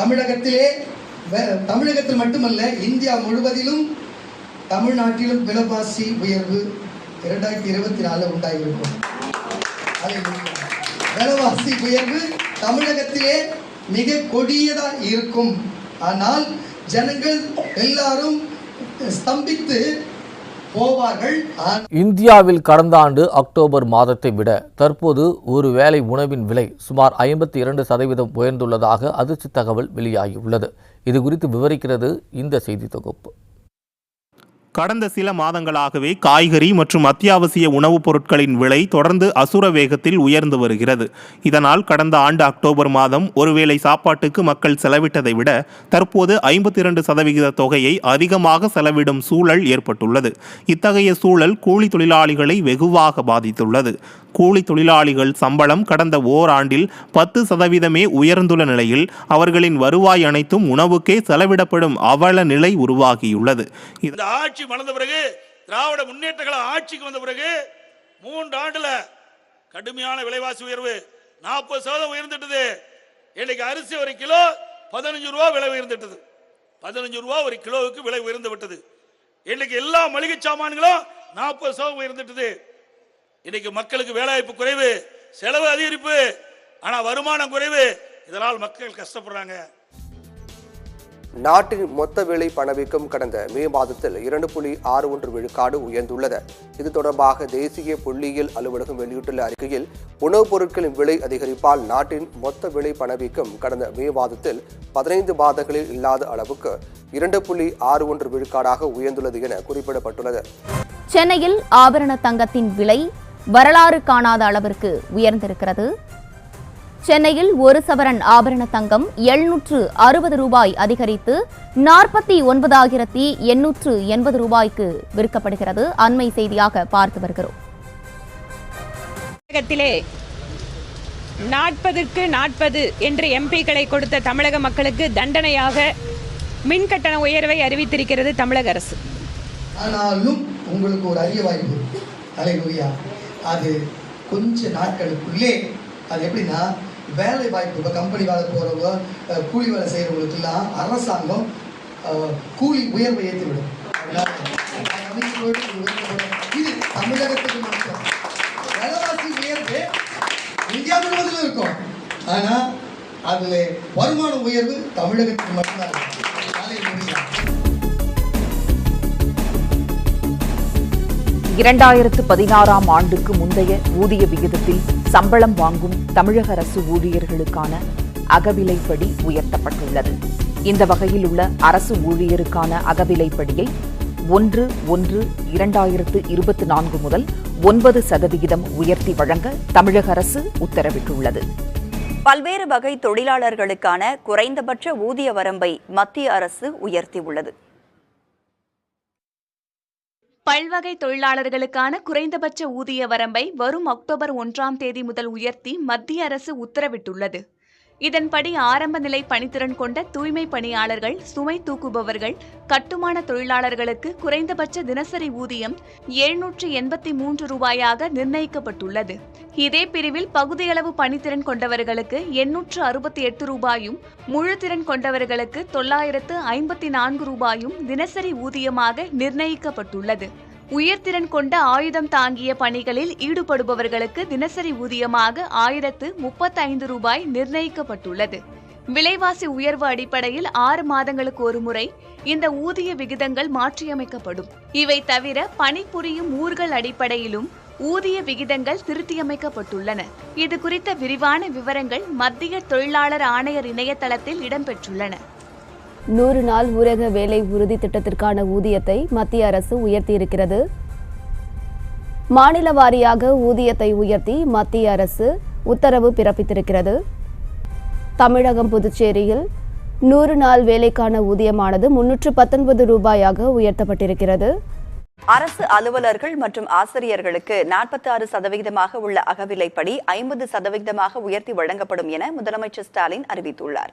தமிழகத்திலே தமிழகத்தில் மட்டுமல்ல இந்தியா முழுவதிலும் தமிழ்நாட்டிலும் விலவாசி உயர்வு இரண்டாயிரத்தி இருபத்தி நாலு உண்டாகியிருக்கும் விலவாசி உயர்வு தமிழகத்திலே மிக கொடியதா இருக்கும். ஆனால் ஜனங்கள் எல்லாரும் ஸ்தம்பித்து போவார்கள். இந்தியாவில் கடந்த ஆண்டு அக்டோபர் மாதத்தை விட தற்போது ஒரு வேளை உணவின் விலை சுமார் ஐம்பத்தி இரண்டு சதவீதம் உயர்ந்துள்ளதாக அதிர்ச்சி தகவல் வெளியாகியுள்ளது. இது குறித்து விவரிக்கிறது இந்த செய்தி தொகுப்பு. கடந்த சில மாதங்களாகவே காய்கறி மற்றும் அத்தியாவசிய உணவுப் பொருட்களின் விலை தொடர்ந்து அசுர வேகத்தில் உயர்ந்து வருகிறது. இதனால் கடந்த ஆண்டு அக்டோபர் மாதம் ஒருவேளை சாப்பாட்டுக்கு மக்கள் செலவிட்டதை விட தற்போது ஐம்பத்தி இரண்டு சதவிகித தொகையை அதிகமாக செலவிடும் சூழல் ஏற்பட்டுள்ளது. இத்தகைய சூழல் கூலி தொழிலாளிகளை வெகுவாக பாதித்துள்ளது. கூலி தொழிலாளிகள் சம்பளம் கடந்த ஓராண்டில் பத்து சதவீதமே உயர்ந்துள்ள நிலையில் அவர்களின் வருவாய் அனைத்தும் உணவுக்கே செலவிடப்படும் அவல நிலை உருவாகியுள்ளது. இந்த ஆட்சி வளர்ந்த பிறகு திராவிட முன்னேற்ற கழக ஆட்சிக்கு வந்த பிறகு மூன்று ஆண்டுல கடுமையான விலைவாசி உயர்வு நாற்பது சதவீதம் உயர்ந்துட்டது. இன்னைக்கு அரிசி ஒரு கிலோ பதினஞ்சு ரூபா விலை உயர்ந்துட்டது. பதினஞ்சு ரூபா ஒரு கிலோவுக்கு விலை உயர்ந்து விட்டது. இன்னைக்கு எல்லா மளிகை சாமான்களும் நாற்பது சதவீதம் உயர்ந்துட்டது. இன்னைக்கு மக்களுக்கு வேலைவாய்ப்பு குறைவு செலவு அதிகரிப்பு ஆனா வருமானம் குறைவு. இதனால் மக்கள் கஷ்டப்படுறாங்க. நாட்டின் மொத்த விலை பணவீக்கம் கடந்த மே மாதத்தில் இரண்டு புள்ளி ஆறு ஒன்று விழுக்காடு உயர்ந்துள்ளது. இது தொடர்பாக தேசிய புள்ளியியல் அலுவலகம் வெளியிட்டுள்ள அறிக்கையில் உணவுப் பொருட்களின் விலை அதிகரிப்பால் நாட்டின் மொத்த விலை பணவீக்கம் கடந்த மே மாதத்தில் பதினைந்து மாதங்களில் இல்லாத அளவுக்கு இரண்டு புள்ளி ஆறு ஒன்று விழுக்காடாக உயர்ந்துள்ளது என குறிப்பிடப்பட்டுள்ளது. சென்னையில் ஆபரண தங்கத்தின் விலை வரலாறு காணாத அளவிற்கு உயர்ந்திருக்கிறது. சென்னையில் ஒரு சவரன் ஆபரண தங்கம் எழுநூற்று அறுபது ரூபாய் அதிகரித்து நாற்பத்தி ஒன்பதாயிரத்தி எண்ணூற்று எண்பது ரூபாய்க்கு விற்கப்படுகிறது. அண்மை செய்தியாக பார்த்து வருகிறோம். தமிழகத்திலே நாற்பதுக்கு நாற்பது என்று எம்பிக்களை கொடுத்த தமிழக மக்களுக்கு தண்டனையாக மின் கட்டண உயர்வை அறிவித்திருக்கிறது தமிழக அரசு. ஆனாலும் உங்களுக்கு ஒரு அரிய வாய்ப்பு அலைகுயா அது கொஞ்ச நாட்களுக்குள்ளே அது எப்படின்னா வேலை வாய்ப்பு இப்போ கம்பெனி வேலை போகிறவங்க கூலி வேலை செய்கிறவங்களுக்கெல்லாம் அரசாங்கம் கூலி உயர்வை ஏற்றிவிடும் இது இது தமிழகத்துக்கு மட்டும். விலைவாசி உயர்வு இந்தியா முழுவதிலும் இருக்கும். ஆனால் அதில் வருமான உயர்வு தமிழகத்துக்கு மட்டும்தான் இருக்கும். இரண்டாயிரத்து பதினாறாம் ஆண்டுக்கு முந்தைய ஊதிய விகிதத்தில் சம்பளம் வாங்கும் தமிழக அரசு ஊழியர்களுக்கான அகவிலைப்படி உயர்த்தப்பட்டுள்ளது. இந்த வகையில் உள்ள அரசு ஊழியருக்கான அகவிலைப்படியை ஒன்று ஒன்று இரண்டாயிரத்து இருபத்தி நான்கு முதல் ஒன்பது சதவிகிதம் உயர்த்தி வழங்க தமிழக அரசு உத்தரவிட்டுள்ளது. பல்வேறு வகை தொழிலாளர்களுக்கான குறைந்தபட்ச ஊதிய வரம்பை மத்திய அரசு உயர்த்தியுள்ளது. பல்வகை தொழிலாளர்களுக்கான குறைந்தபட்ச ஊதிய வரம்பை வரும் அக்டோபர் ஒன்றாம் தேதி முதல் உயர்த்தி மத்திய அரசு உத்தரவிட்டுள்ளது. இதன்படி ஆரம்ப நிலை பணித்திறன் கொண்ட தூய்மை பணியாளர்கள் சுமை தூக்குபவர்கள் கட்டுமான தொழிலாளர்களுக்கு குறைந்தபட்ச தினசரி ஊதியம் எழுநூற்று எண்பத்தி மூன்று ரூபாயாக நிர்ணயிக்கப்பட்டுள்ளது. இதே பிரிவில் பகுதியளவு பணித்திறன் கொண்டவர்களுக்கு எண்ணூற்று அறுபத்தி எட்டு ரூபாயும் முழு திறன் கொண்டவர்களுக்கு தொள்ளாயிரத்து ஐம்பத்தி நான்கு ரூபாயும் தினசரி ஊதியமாக நிர்ணயிக்கப்பட்டுள்ளது. உயர்திறன் கொண்ட ஆயுதம் தாங்கிய பணிகளில் ஈடுபடுபவர்களுக்கு தினசரி ஊதியமாக ஆயிரத்து முப்பத்தைந்து ரூபாய் நிர்ணயிக்கப்பட்டுள்ளது. விலைவாசி உயர்வு அடிப்படையில் ஆறு மாதங்களுக்கு ஒரு முறை இந்த ஊதிய விகிதங்கள் மாற்றியமைக்கப்படும். இவை தவிர பணிபுரியும் ஊர்கள் அடிப்படையிலும் ஊதிய விகிதங்கள் திருத்தியமைக்கப்பட்டுள்ளன. இது குறித்த விரிவான விவரங்கள் மத்திய தொழிலாளர் ஆணையர் இணையதளத்தில் இடம்பெற்றுள்ளன. நூறு நாள் ஊரக வேலை உறுதி திட்டத்திற்கான ஊதியத்தை மத்திய அரசு உயர்த்தியிருக்கிறது. மாநில வாரியாக ஊதியத்தை உயர்த்தி மத்திய அரசு உத்தரவு பிறப்பித்திருக்கிறது. தமிழகம் புதுச்சேரியில் நூறு நாள் வேலைக்கான ஊதியமானது முன்னூற்று பத்தொன்பது ரூபாயாக உயர்த்தப்பட்டிருக்கிறது. அரசு அலுவலர்கள் மற்றும் ஆசிரியர்களுக்கு நாற்பத்தி ஆறு சதவிகிதமாக உள்ள அகவிலைப்படி ஐம்பது சதவிகிதமாக உயர்த்தி வழங்கப்படும் என முதலமைச்சர் ஸ்டாலின் அறிவித்துள்ளார்.